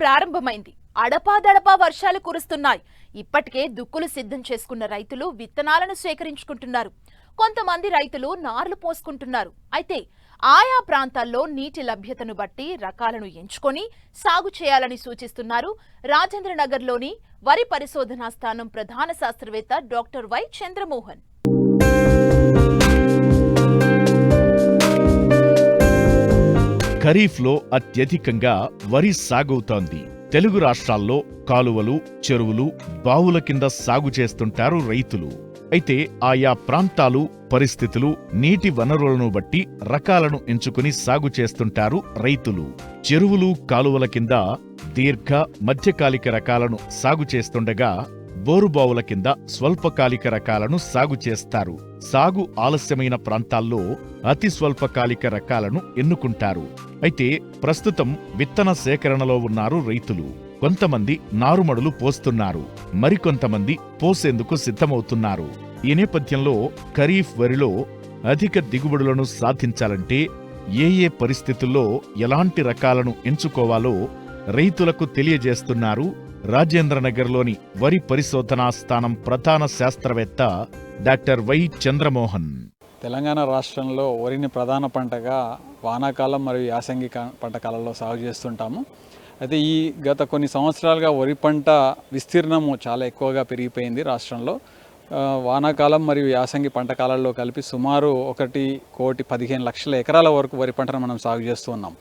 ప్రారంభమైంది. అడపాదడపా వర్షాలు కురుస్తున్నాయి. ఇప్పటికే దుక్కులు సిద్ధం చేసుకున్న రైతులు విత్తనాలను సేకరించుకుంటున్నారు. కొంతమంది రైతులు నార్లు పోసుకుంటున్నారు. అయితే ఆయా ప్రాంతాల్లో నీటి లభ్యతను బట్టి రకాలను ఎంచుకొని సాగు చేయాలని సూచిస్తున్నారు రాజేంద్రనగర్లోని వరి పరిశోధనా స్థానం ప్రధాన శాస్త్రవేత్త డాక్టర్ వై చంద్రమోహన్. ఖరీఫ్లో అత్యధికంగా వరి సాగవుతోంది. తెలుగు రాష్ట్రాల్లో కాలువలు చెరువులు బావుల కింద సాగు చేస్తుంటారు రైతులు. అయితే ఆయా ప్రాంతాలు పరిస్థితులు నీటి వనరులను బట్టి రకాలను ఎంచుకుని సాగు చేస్తుంటారు రైతులు. చెరువులు కాలువల కింద దీర్ఘ మధ్యకాలిక రకాలను సాగు చేస్తుండగా బోరుబావుల కింద స్వల్పకాలిక రకాలను సాగు చేస్తారు. సాగు ఆలస్యమైన ప్రాంతాల్లో అతి స్వల్పకాలిక రకాలను ఎన్నుకుంటారు. అయితే ప్రస్తుతం విత్తన సేకరణలో ఉన్నారు రైతులు. కొంతమంది నారుమడులు పోస్తున్నారు. మరికొంతమంది పోసేందుకు సిద్ధమవుతున్నారు. ఈ నేపథ్యంలో ఖరీఫ్ వరిలో అధిక దిగుబడులను సాధించాలంటే ఏ ఏ పరిస్థితుల్లో ఎలాంటి రకాలను ఎంచుకోవాలో రైతులకు తెలియజేస్తున్నారు రాజేంద్రనగర్లోని వరి పరిశోధనా స్థానం ప్రధాన శాస్త్రవేత్త డాక్టర్ వై చంద్రమోహన్. తెలంగాణ రాష్ట్రంలో వరిని ప్రధాన పంటగా వానాకాలం మరియు యాసంగి పంట కాలంలో సాగు చేస్తుంటాము. అయితే ఈ గత కొన్ని సంవత్సరాలుగా వరి పంట విస్తీర్ణము చాలా ఎక్కువగా పెరిగిపోయింది రాష్ట్రంలో. వానాకాలం మరియు యాసంగి పంట కాలాల్లో కలిపి సుమారు ఒకటి కోటి పదిహేను లక్షల ఎకరాల వరకు వరి పంటను మనం సాగు చేస్తూ ఉన్నాం.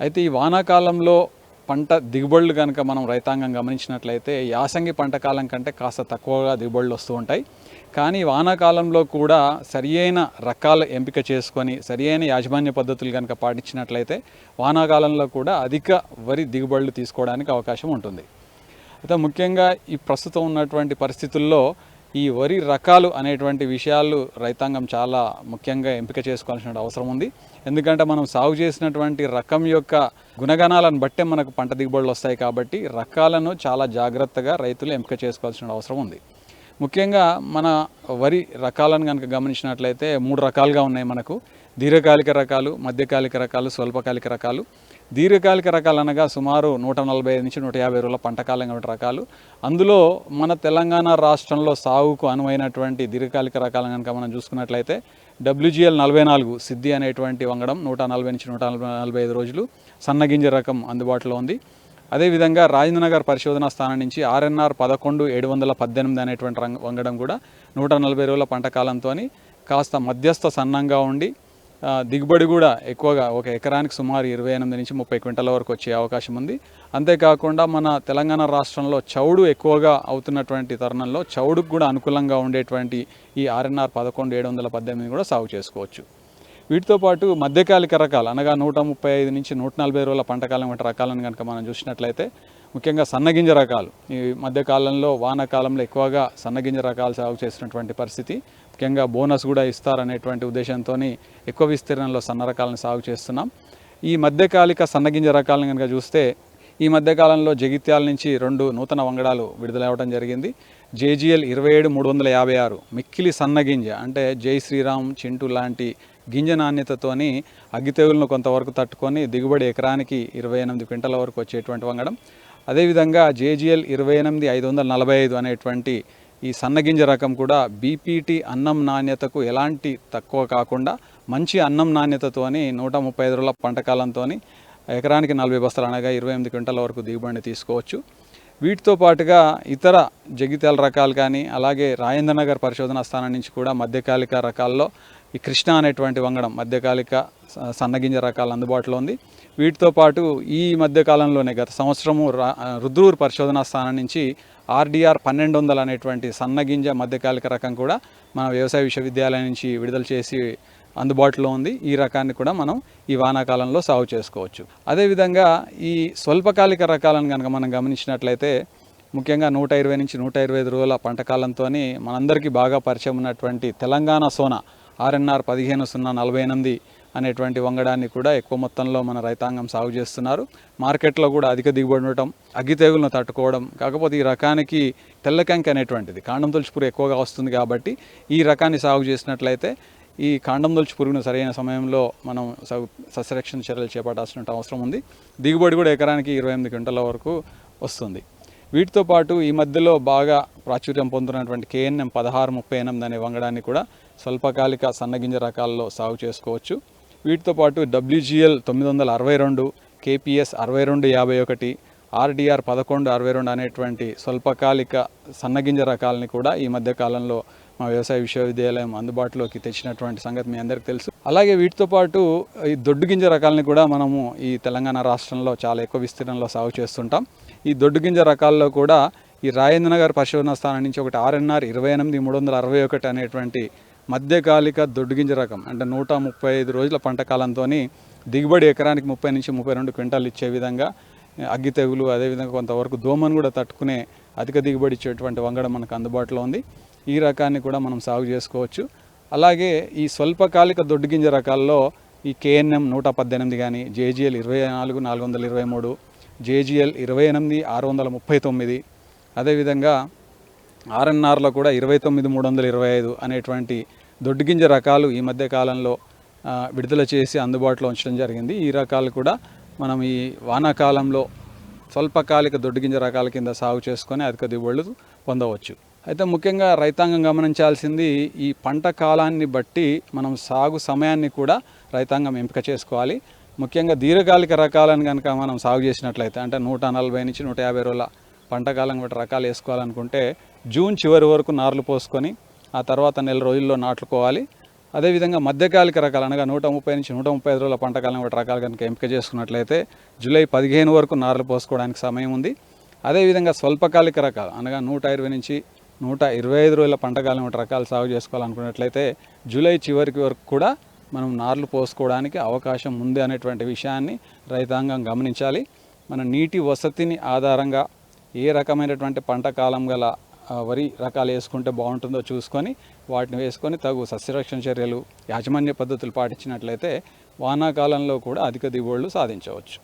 అయితే ఈ వానాకాలంలో పంట దిగుబడులు కనుక మనం రైతాంగం గమనించినట్లయితే యాసంగి పంట కాలం కంటే కాస్త తక్కువగా దిగుబడులు వస్తూ ఉంటాయి. కానీ వానాకాలంలో కూడా సరియైన రకాల ఎంపిక చేసుకొని సరియైన యాజమాన్య పద్ధతులు కనుక పాటించినట్లయితే వానాకాలంలో కూడా అధిక వరి దిగుబడులు తీసుకోవడానికి అవకాశం ఉంటుంది. అయితే ముఖ్యంగా ఈ ప్రస్తుతం ఉన్నటువంటి పరిస్థితుల్లో ఈ వరి రకాలు అనేటువంటి విషయాలు రైతాంగం చాలా ముఖ్యంగా ఎంపిక చేసుకోవాల్సిన అవసరం ఉంది. ఎందుకంటే మనం సాగు చేసినటువంటి రకం యొక్క గుణగణాలను బట్టే మనకు పంట దిగుబడులు వస్తాయి కాబట్టి రకాలను చాలా జాగ్రత్తగా రైతులు ఎంపిక చేసుకోవాల్సిన అవసరం ఉంది. ముఖ్యంగా మన వరి రకాలను కనుక గమనించినట్లయితే మూడు రకాలుగా ఉన్నాయి మనకు. దీర్ఘకాలిక రకాలు మధ్యకాలిక రకాలు స్వల్పకాలిక రకాలు. దీర్ఘకాలిక రకాలు అనగా సుమారు నూట నలభై ఐదు నుంచి నూట యాభై రోజుల పంటకాలం రకాలు. అందులో మన తెలంగాణ రాష్ట్రంలో సాగుకు అనువైనటువంటి దీర్ఘకాలిక రకాలను కనుక మనం చూసుకున్నట్లయితే డబ్ల్యూజిఎల్ నలభై నాలుగు సిద్ధి అనేటువంటి వంగడం నూట నలభై నుంచి నూట నలభై నలభై ఐదు రోజులు సన్నగింజ రకం అందుబాటులో ఉంది. అదేవిధంగా రాజేంద్రనగర్ పరిశోధనా స్థానం నుంచి ఆర్ఎన్ఆర్ పదకొండు ఏడు వందల పద్దెనిమిది అనేటువంటి రంగ వంగడం కూడా నూట నలభై రోజుల పంట కాలంతో కాస్త మధ్యస్థ సన్నంగా ఉండి దిగుబడి కూడా ఎక్కువగా ఒక ఎకరానికి సుమారు ఇరవై ఎనిమిది నుంచి ముప్పై క్వింటాల వరకు వచ్చే అవకాశం ఉంది. అంతేకాకుండా మన తెలంగాణ రాష్ట్రంలో చౌడు ఎక్కువగా అవుతున్నటువంటి తరుణంలో చౌడుకు కూడా అనుకూలంగా ఉండేటువంటి ఈ ఆర్ఎన్ఆర్ పదకొండు ఏడు వందల పద్దెనిమిది కూడా సాగు చేసుకోవచ్చు. వీటితో పాటు మధ్యకాలిక రకాలు అనగా నూట ముప్పై ఐదు నుంచి నూట నలభై రోజుల పంటకాలం వంటి రకాలను కనుక మనం చూసినట్లయితే ముఖ్యంగా సన్నగింజ రకాలు. ఈ మధ్యకాలంలో వానాకాలంలో ఎక్కువగా సన్నగింజ రకాలు సాగు చేసినటువంటి పరిస్థితి. ముఖ్యంగా బోనస్ కూడా ఇస్తారనేటువంటి ఉద్దేశంతో ఎక్కువ విస్తీర్ణంలో సన్న రకాలను సాగు చేస్తున్నాం. ఈ మధ్యకాలిక సన్నగింజ రకాలను కనుక చూస్తే ఈ మధ్యకాలంలో జగిత్యాల నుంచి రెండు నూతన వంగడాలు విడుదలవ్వడం జరిగింది. జేజీఎల్ ఇరవై ఏడు మూడు వందల యాభై ఆరు మిక్కిలి సన్నగింజ అంటే జై శ్రీరామ్ చింటూ లాంటి గింజ నాణ్యతతోని అగ్గి తెగులను కొంతవరకు తట్టుకొని దిగుబడి ఎకరానికి ఇరవై ఎనిమిది క్వింటల వరకు వచ్చేటువంటి వంగడం. అదేవిధంగా జేజీఎల్ ఇరవై ఎనిమిది ఐదు వందల నలభై ఐదు అనేటువంటి ఈ సన్నగింజ రకం కూడా బీపీటీ అన్నం నాణ్యతకు ఎలాంటి తక్కువ కాకుండా మంచి అన్నం నాణ్యతతోని నూట ముప్పై ఐదు రోజుల పంటకాలంతో ఎకరానికి నలభై బస్తాలు అనగా ఇరవై ఎనిమిది క్వింటాల వరకు దిగుబడిని తీసుకోవచ్చు. వీటితో పాటుగా ఇతర జగిత్యాల రకాలు కానీ అలాగే రాజేంద్రనగర్ పరిశోధనా స్థానం నుంచి కూడా మధ్యకాలిక రకాల్లో ఈ కృష్ణ అనేటువంటి వంగడం మధ్యకాలిక స- సన్నగింజ రకాలు అందుబాటులో ఉంది. వీటితో పాటు ఈ మధ్యకాలంలోనే గత సంవత్సరము రా రుద్రూర్ పరిశోధనా స్థానం నుంచి ఆర్డీఆర్ పన్నెండు వందలు అనేటువంటి సన్నగింజ మధ్యకాలిక రకం కూడా మన వ్యవసాయ విశ్వవిద్యాలయం నుంచి విడుదల చేసి అందుబాటులో ఉంది. ఈ రకాన్ని కూడా మనం ఈ వానాకాలంలో సాగు చేసుకోవచ్చు. అదేవిధంగా ఈ స్వల్పకాలిక రకాలను కనుక మనం గమనించినట్లయితే ముఖ్యంగా నూట ఇరవై నుంచి నూట ఇరవై ఐదు రోజుల పంటకాలంతో మనందరికీ బాగా పరిచయం ఉన్నటువంటి తెలంగాణ సోనా ఆర్ఎన్ఆర్ పదిహేను సున్నా నలభై ఎనిమిది అనేటువంటి వంగడాన్ని కూడా ఎక్కువ మొత్తంలో మన రైతాంగం సాగు చేస్తున్నారు. మార్కెట్లో కూడా అధిక దిగుబడి ఉండటం అగ్గి తెగులను తట్టుకోవడం కాకపోతే ఈ రకానికి తెల్లకంకి అనేటువంటిది కాండం తులుచుపురు ఎక్కువగా వస్తుంది కాబట్టి ఈ రకాన్ని సాగు చేసినట్లయితే ఈ కాండం దొలిచి పురుగును సరైన సమయంలో మనం సస్యరక్షణ చర్యలు చేపట్టాల్సిన అవసరం ఉంది. దిగుబడి కూడా ఎకరానికి ఇరవై ఎనిమిది క్వింటల వరకు వస్తుంది. వీటితో పాటు ఈ మధ్యలో బాగా ప్రాచుర్యం పొందుతున్నటువంటి కేఎన్ఎం పదహారు ముప్పై ఎనిమిది అనే వంగడాన్ని కూడా స్వల్పకాలిక సన్నగింజ రకాల్లో సాగు చేసుకోవచ్చు. వీటితో పాటు డబ్ల్యూజిఎల్ తొమ్మిది వందల అరవై రెండు కేపిఎస్ అరవై రెండు యాభై ఒకటి ఆర్డిఆర్ పదకొండు అరవై రెండు అనేటువంటి స్వల్పకాలిక సన్నగింజ రకాలని కూడా ఈ మధ్య కాలంలో మా వ్యవసాయ విశ్వవిద్యాలయం అందుబాటులోకి తెచ్చినటువంటి సంగతి మీ అందరికీ తెలుసు. అలాగే వీటితో పాటు ఈ దొడ్డు గింజ రకాలని కూడా మనము ఈ తెలంగాణ రాష్ట్రంలో చాలా ఎక్కువ విస్తీర్ణంలో సాగు చేస్తుంటాం. ఈ దొడ్డు గింజ రకాల్లో కూడా ఈ రాజేంద్ర నగర్ పరిశోధన స్థానం నుంచి ఒకటి ఆర్ఎన్ఆర్ ఇరవై ఎనిమిది మూడు వందల అరవై ఒకటి అనేటువంటి మధ్యకాలిక దొడ్డుగింజ రకం అంటే నూట ముప్పై ఐదు రోజుల పంట కాలంతో దిగుబడి ఎకరానికి ముప్పై నుంచి ముప్పై రెండు క్వింటాలు ఇచ్చే విధంగా అగ్గి తెగులు అదేవిధంగా కొంతవరకు దోమను కూడా తట్టుకునే అధిక దిగుబడి ఇచ్చేటువంటి వంగడం మనకు అందుబాటులో ఉంది. ఈ రకాన్ని కూడా మనం సాగు చేసుకోవచ్చు. అలాగే ఈ స్వల్పకాలిక దొడ్డుగింజ రకాల్లో ఈ కేఎన్ఎం నూట పద్దెనిమిది కానీ జేజీఎల్ ఇరవై నాలుగు నాలుగు వందల ఇరవై మూడు జేజీఎల్ ఇరవై ఎనిమిది ఆరు వందల ముప్పై తొమ్మిది అదేవిధంగా ఆర్ఎన్ఆర్లో కూడా ఇరవై తొమ్మిది మూడు వందల ఇరవై ఐదు అనేటువంటి దొడ్డుగింజ రకాలు ఈ మధ్య కాలంలో విడుదల చేసి అందుబాటులో ఉంచడం జరిగింది. ఈ రకాలు కూడా మనం ఈ వానాకాలంలో స్వల్పకాలిక దొడ్డుగింజ రకాల కింద సాగు చేసుకొని అధిక దిగుబడులు పొందవచ్చు. అయితే ముఖ్యంగా రైతాంగం గమనించాల్సింది ఈ పంట కాలాన్ని బట్టి మనం సాగు సమయాన్ని కూడా రైతాంగం ఎంపిక చేసుకోవాలి. ముఖ్యంగా దీర్ఘకాలిక రకాలను కనుక మనం సాగు చేసినట్లయితే అంటే నూట నలభై నుంచి నూట యాభై రోజుల పంటకాలం బట్టి రకాలు వేసుకోవాలనుకుంటే జూన్ చివరి వరకు నార్లు పోసుకొని ఆ తర్వాత నెల రోజుల్లో నాటుకోవాలి. అదేవిధంగా మధ్యకాలిక రకాలు అనగా నూట ముప్పై నుంచి నూట ముప్పై ఐదు రోజుల పంట కాలం బట్టి రకాలు కనుక ఎంపిక చేసుకున్నట్లయితే జూలై పదిహేను వరకు నార్లు పోసుకోవడానికి సమయం ఉంది. అదేవిధంగా స్వల్పకాలిక రకాలు అనగా నూట ఇరవై నుంచి నూట ఇరవై ఐదు రోజుల పంటకాలం వంటి రకాలు సాగు చేసుకోవాలనుకున్నట్లయితే జూలై చివరికి వరకు కూడా మనం నార్లు పోసుకోవడానికి అవకాశం ఉంది అనేటువంటి విషయాన్ని రైతాంగం గమనించాలి. మన నీటి వసతిని ఆధారంగా ఏ రకమైనటువంటి పంట కాలం గల వరి రకాలు వేసుకుంటే బాగుంటుందో చూసుకొని వాటిని వేసుకొని తగు సస్యరక్షణ చర్యలు యాజమాన్య పద్ధతులు పాటించినట్లయితే వానాకాలంలో కూడా అధిక దిగుబడులు సాధించవచ్చు.